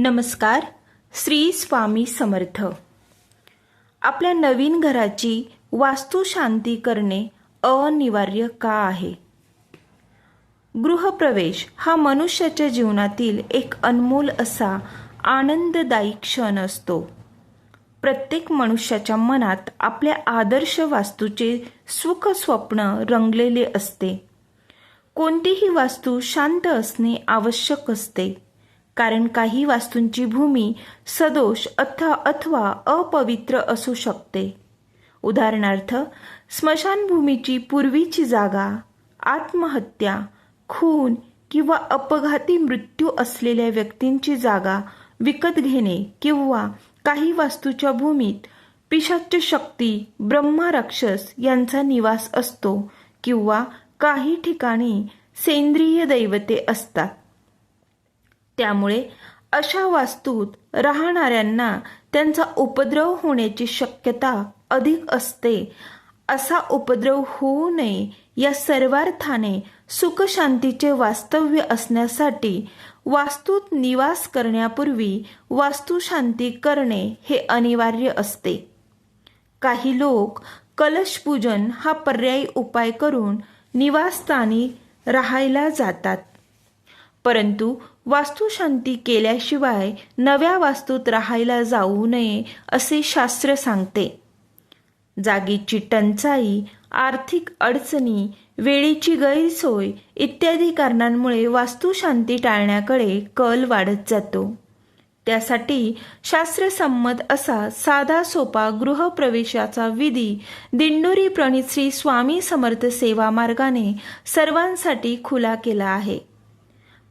नमस्कार श्री स्वामी समर्थ. आपल्या नवीन घराची वास्तुशांती करणे अनिवार्य का आहे? गृहप्रवेश हा मनुष्याच्या जीवनातील एक अनमोल असा आनंददायी क्षण असतो. प्रत्येक मनुष्याच्या मनात आपल्या आदर्श वास्तूचे सुख स्वप्न रंगलेले असते. कोणतीही वास्तू शांत असणे आवश्यक असते. कारण काही वास्तूंची भूमी सदोष अथवा अथवा अपवित्र असू शकते. उदाहरणार्थ स्मशानभूमीची पूर्वीची जागा आत्महत्या खून किंवा अपघाती मृत्यू असलेल्या व्यक्तींची जागा विकत घेणे किंवा काही वास्तूच्या भूमीत पिशाच्य शक्ती ब्रह्मा राक्षस यांचा निवास असतो किंवा काही ठिकाणी सेंद्रिय दैवते असतात. त्यामुळे अशा वास्तूत राहणाऱ्यांना त्यांचा उपद्रव होण्याची शक्यता अधिक असते. असा उपद्रव होऊ नये या सर्वार्थाने सुखशांतीचे वास्तव्य असण्यासाठी वास्तूत निवास करण्यापूर्वी वास्तुशांती करणे हे अनिवार्य असते. काही लोक कलशपूजन हा पर्यायी उपाय करून निवासस्थानी राहायला जातात. परंतु वास्तुशांती केल्याशिवाय नव्या वास्तूत राहायला जाऊ नये असे शास्त्र सांगते. जागेची टंचाई आर्थिक अडचणी वेळेची गैरसोय इत्यादी कारणांमुळे वास्तुशांती टाळण्याकडे कल वाढत जातो. त्यासाठी शास्त्रसंमत असा साधा सोपा गृहप्रवेशाचा विधी दिंडोरी प्रणित श्री स्वामी समर्थ सेवा मार्गाने सर्वांसाठी खुला केला आहे.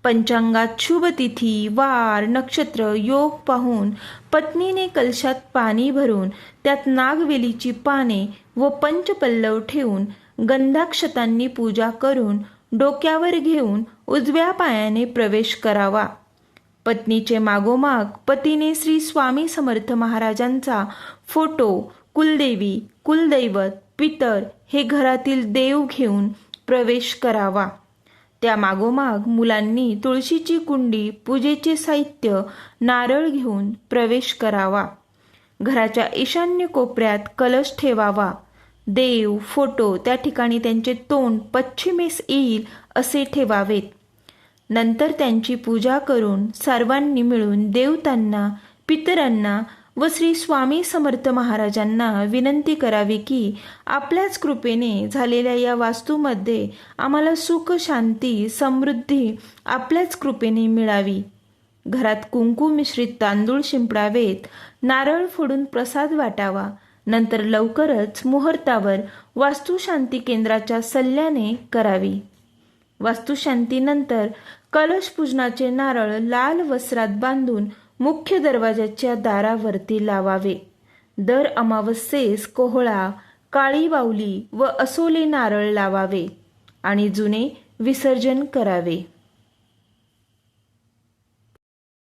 पंचांगात शुभ तिथी वार नक्षत्र योग पाहून पत्नीने कलशात पाणी भरून त्यात नागवेलीची पाने व पंचपल्लव ठेवून गंधाक्षतांनी पूजा करून डोक्यावर घेऊन उजव्या पायाने प्रवेश करावा. पत्नीचे मागोमाग पतीने श्री स्वामी समर्थ महाराजांचा फोटो कुलदेवी कुलदैवत पितर हे घरातील देव घेऊन प्रवेश करावा. त्या मागोमाग मुलांनी तुळशीची कुंडी पूजेचे साहित्य नारळ घेऊन प्रवेश करावा. घराच्या ईशान्य कोपऱ्यात कलश ठेवावा. देव फोटो त्या ठिकाणी त्यांचे तोंड पश्चिमेस येईल असे ठेवावेत. नंतर त्यांची पूजा करून सर्वांनी मिळून देवतांना पितरांना व श्री स्वामी समर्थ महाराजांना विनंती करावी की आपल्याच कृपेने झालेल्या या वास्तूमध्ये आम्हाला सुख शांती समृद्धी आपल्याच कृपेने मिळावी. घरात कुंकू मिश्रित तांदूळ शिंपडावेत नारळ फोडून प्रसाद वाटावा. नंतर लवकरच मुहूर्तावर वास्तुशांती केंद्राच्या सल्ल्याने करावी. वास्तुशांतीनंतर कलश पूजनाचे नारळ लाल वस्त्रात बांधून मुख्य दरवाजाच्या दारावरती लावावे. दर अमावस्येस कोहळा काळी बावली व असोले नारळ लावावे आणि जुने विसर्जन करावे.